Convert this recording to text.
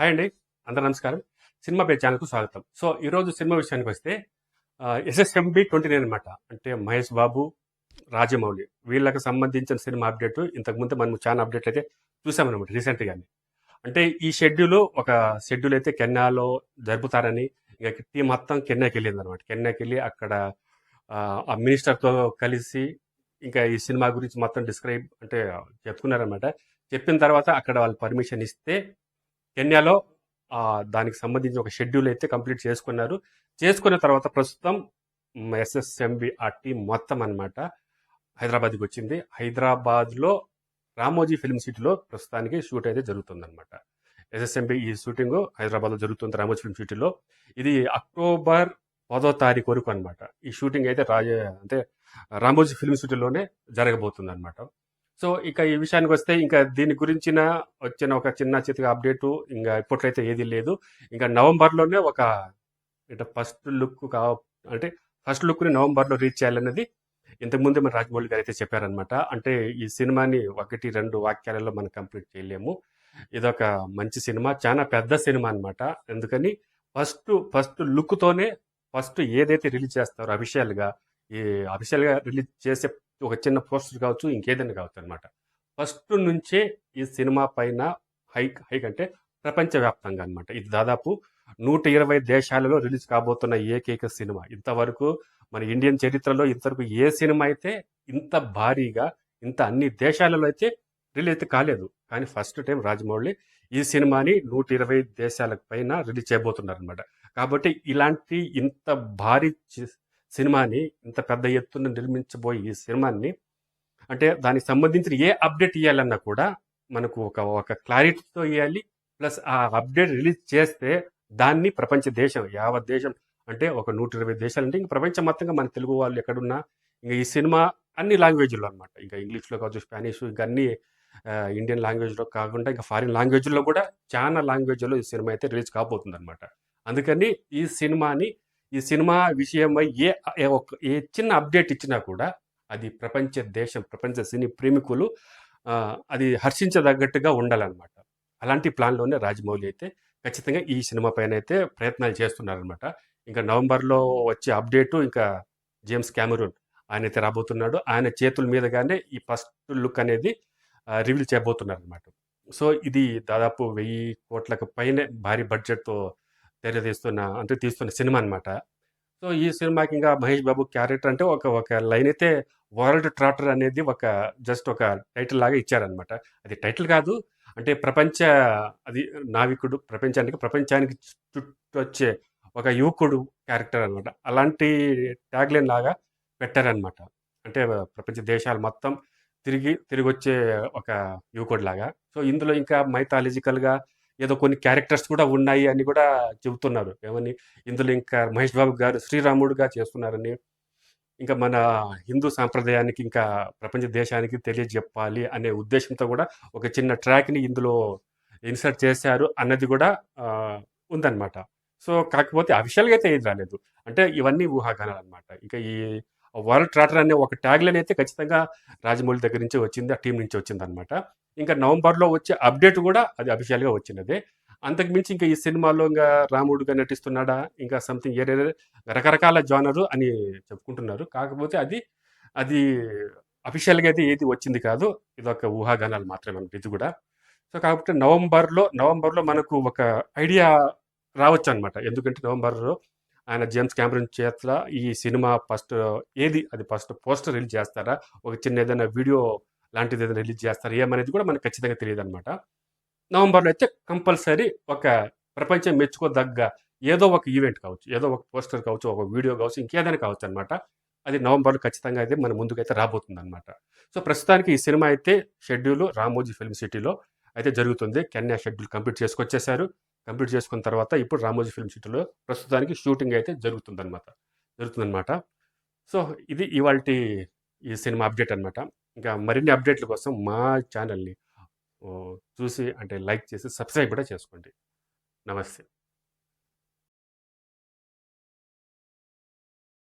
Hi అండి. అందరూ నమస్కారం. సినిమా పే ఛానల్కు స్వాగతం. సో ఈరోజు సినిమా విషయానికి వస్తే ఎస్ఎస్ఎంబి ట్వంటీ నైన్ అనమాట అంటే మహేష్ బాబు రాజమౌళి వీళ్ళకి సంబంధించిన సినిమా అప్డేట్. ఇంతకుముందు మనం చాలా అప్డేట్ అయితే చూసామన్నమాట రీసెంట్గానే అంటే ఈ షెడ్యూల్ ఒక షెడ్యూల్ అయితే కెన్నాలో జరుపుతారని ఇక టీం మొత్తం కెన్నాకి వెళ్ళింది అనమాట కెన్నాకి వెళ్ళి అక్కడ ఆ, ఆ మినిస్టర్తో కలిసి ఇంకా ఈ సినిమా గురించి మొత్తం డిస్క్రైబ్ అంటే చెప్పుకున్నారనమాట చెప్పిన తర్వాత అక్కడ వాళ్ళు పర్మిషన్ ఇస్తే కెన్యాలో దానికి సంబంధించి ఒక షెడ్యూల్ అయితే కంప్లీట్ చేసుకున్నారు. చేసుకున్న తర్వాత ప్రస్తుతం ఎస్ఎస్ఎంబి ఆ టీం మొత్తం అనమాట హైదరాబాద్కి వచ్చింది. హైదరాబాద్లో రామోజీ ఫిల్మ్ సిటీలో ప్రస్తుతానికి షూట్ అయితే జరుగుతుందన్నమాట. ఎస్ఎస్ఎంబి ఈ షూటింగ్ హైదరాబాద్లో జరుగుతుంది రామోజీ ఫిల్మ్ సిటీలో. ఇది అక్టోబర్ పదో తారీఖు వరకు అనమాట ఈ షూటింగ్ అయితే రాజ అంటే రామోజీ ఫిల్మ్ సిటీలోనే జరగబోతుంది అనమాట సో ఇక ఈ విషయానికి వస్తే ఇంకా దీని గురించిన వచ్చిన ఒక చిన్న చితక అప్డేటు ఇంకా ఇప్పట్లయితే ఏది లేదు. ఇంకా నవంబర్లోనే ఒక అంటే ఫస్ట్ లుక్ కా అంటే ఫస్ట్ లుక్ని నవంబర్లో రీచ్ చేయాలన్నది ఇంతకుముందే మన రాజమౌళి గారు అయితే చెప్పారనమాట అంటే ఈ సినిమాని ఒకటి రెండు వాక్యాలలో మనం కంప్లీట్ చేయలేము. ఇదొక మంచి సినిమా చాలా పెద్ద సినిమా అన్నమాట. ఎందుకని ఫస్ట్ ఫస్ట్ లుక్తోనే ఫస్ట్ ఏదైతే రిలీజ్ చేస్తారో అఫీషియల్గా ఈ అఫీషియల్గా రిలీజ్ చేసే ఒక చిన్న పోస్టర్ కావచ్చు ఇంకేదైనా కావచ్చు అనమాట ఫస్ట్ నుంచే ఈ సినిమా పైన హైక్ హైక్ అంటే ప్రపంచవ్యాప్తంగా అనమాట ఇది దాదాపు నూట ఇరవై దేశాలలో రిలీజ్ కాబోతున్న ఏకైక సినిమా. ఇంతవరకు మన ఇండియన్ చరిత్రలో ఇంతవరకు ఏ సినిమా అయితే ఇంత భారీగా ఇంత అన్ని దేశాలలో అయితే రిలీజ్ అయితే కాలేదు. కానీ ఫస్ట్ టైం రాజమౌళి ఈ సినిమాని నూట ఇరవై దేశాలకు పైన రిలీజ్ చేయబోతున్నారు అనమాట కాబట్టి ఇలాంటి ఇంత భారీ సినిమాని ఇంత పెద్ద ఎత్తున నిర్మించబోయే ఈ సినిమాని అంటే దానికి సంబంధించిన ఏ అప్డేట్ ఇవ్వాలన్నా కూడా మనకు ఒక ఒక క్లారిటీతో ఇవ్వాలి ప్లస్ ఆ అప్డేట్ రిలీజ్ చేస్తే దాన్ని ప్రపంచ దేశం యావత్ దేశం అంటే ఒక నూట ఇరవై దేశాలు అంటే ఇంకా ప్రపంచం మొత్తంగా మన తెలుగు వాళ్ళు ఎక్కడున్నా ఇంకా ఈ సినిమా అన్ని లాంగ్వేజ్లో అనమాట ఇంకా ఇంగ్లీష్లో కావచ్చు స్పానిష్ ఇంకా అన్ని ఇండియన్ లాంగ్వేజ్లో కాకుండా ఇంకా ఫారిన్ లాంగ్వేజ్లో కూడా చాలా లాంగ్వేజ్లో ఈ సినిమా అయితే రిలీజ్ కాబోతుంది అనమాట అందుకని ఈ సినిమాని ఈ సినిమా విషయమై ఏ ఏ ఒక్క ఏ చిన్న అప్డేట్ ఇచ్చినా కూడా అది ప్రపంచ దేశం ప్రపంచ సినీ ప్రేమికులు అది హర్షించదగ్గట్టుగా ఉండాలన్నమాట. అలాంటి ప్లాన్లోనే రాజమౌళి అయితే ఖచ్చితంగా ఈ సినిమా పైన అయితే ప్రయత్నాలు చేస్తున్నారనమాట ఇంకా నవంబర్లో వచ్చే అప్డేటు ఇంకా జేమ్స్ క్యామరూన్ ఆయన అయితే రాబోతున్నాడు. ఆయన చేతుల మీదగానే ఈ ఫస్ట్ లుక్ అనేది రివీల్ చేయబోతున్నారు అనమాట సో ఇది దాదాపు వెయ్యి కోట్లకు పైనే భారీ బడ్జెట్తో తెరదీస్తున్న అంటే తీస్తున్న సినిమా అనమాట సో ఈ సినిమాకి ఇంకా మహేష్ బాబు క్యారెక్టర్ అంటే ఒక ఒక లైన్ అయితే వరల్డ్ ట్రాటర్ అనేది ఒక జస్ట్ ఒక టైటిల్ లాగా ఇచ్చారనమాట అది టైటిల్ కాదు అంటే ప్రపంచ అది నావికుడు ప్రపంచానికి ప్రపంచానికి చుట్టూ వచ్చే ఒక యువకుడు క్యారెక్టర్ అనమాట అలాంటి ట్యాగ్లైన్ లాగా పెట్టారనమాట అంటే ప్రపంచ దేశాలు మొత్తం తిరిగి తిరిగి వచ్చే ఒక యువకుడు లాగా. సో ఇందులో ఇంకా మైథాలజికల్గా ఏదో కొన్ని క్యారెక్టర్స్ కూడా ఉన్నాయి అని కూడా చెబుతున్నారు. ఏమని? ఇందులో ఇంకా మహేష్ బాబు గారు శ్రీరాముడుగా చేస్తున్నారని ఇంకా మన హిందూ సాంప్రదాయానికి ఇంకా ప్రపంచ దేశానికి తెలియజెప్పాలి అనే ఉద్దేశంతో కూడా ఒక చిన్న ట్రాక్ని ఇందులో ఇన్సర్ట్ చేశారు అన్నది కూడా ఉందన్నమాట. సో కాకపోతే అఫిషియల్గా అయితే ఏది రాలేదు. అంటే ఇవన్నీ ఊహాగానాలు అనమాట ఇంకా ఈ వరల్డ్ ట్రాటర్ అనే ఒక ట్యాగ్లైన్ అయితే ఖచ్చితంగా రాజమౌళి దగ్గర నుంచి వచ్చింది ఆ టీం నుంచి వచ్చింది అనమాట ఇంకా నవంబర్లో వచ్చే అప్డేట్ కూడా అది అఫిషియల్గా వచ్చినదే. అంతకుమించి ఇంకా ఈ సినిమాలో ఇంకా రాముడుగా నటిస్తున్నాడా ఇంకా సంథింగ్ ఏరే రకరకాల జానరు అని చెప్పుకుంటున్నారు. కాకపోతే అది అది అఫీషియల్గా అయితే ఏది వచ్చింది కాదు ఇది ఒక ఊహాగానాలు మాత్రమే ఇది కూడా. సో కాబట్టి నవంబర్లో నవంబర్లో మనకు ఒక ఐడియా రావచ్చు అనమాట ఎందుకంటే నవంబర్లో ఆయన జేమ్స్ క్యామరన్ చేత ఈ సినిమా ఫస్ట్ ఏది? అది ఫస్ట్ పోస్టర్ రిలీజ్ చేస్తారా? ఒక చిన్న ఏదైనా వీడియో లాంటిది ఏదైనా రిలీజ్ చేస్తారా? ఏమనేది కూడా మనకు ఖచ్చితంగా తెలియదు అనమాట నవంబర్లో అయితే కంపల్సరీ ఒక ప్రపంచం మెచ్చుకోదగ్గ ఏదో ఒక ఈవెంట్ కావచ్చు ఏదో ఒక పోస్టర్ కావచ్చు ఒక వీడియో కావచ్చు ఇంకేదైనా కావచ్చు అనమాట అది నవంబర్లో ఖచ్చితంగా అయితే మన ముందుకైతే రాబోతుంది అనమాట సో ప్రస్తుతానికి ఈ సినిమా అయితే షెడ్యూల్ రామోజీ ఫిల్మ్ సిటీలో అయితే జరుగుతుంది. కెన్యా షెడ్యూల్ కంప్లీట్ చేసుకొచ్చేసారు. కంప్లీట్ చేసుకున్న తర్వాత ఇప్పుడు రామోజీ ఫిల్మ్ సిటీలో ప్రస్తుతానికి షూటింగ్ అయితే జరుగుతుందన్నమాట. జరుగుతుందన్నమాట. సో ఇది ఇవాళ ఈ సినిమా అప్డేట్ అనమాట ఇంకా మరిన్ని అప్డేట్ల కోసం మా ఛానల్ని చూసి అంటే లైక్ చేసి సబ్స్క్రైబ్ కూడా చేసుకోండి. నమస్తే.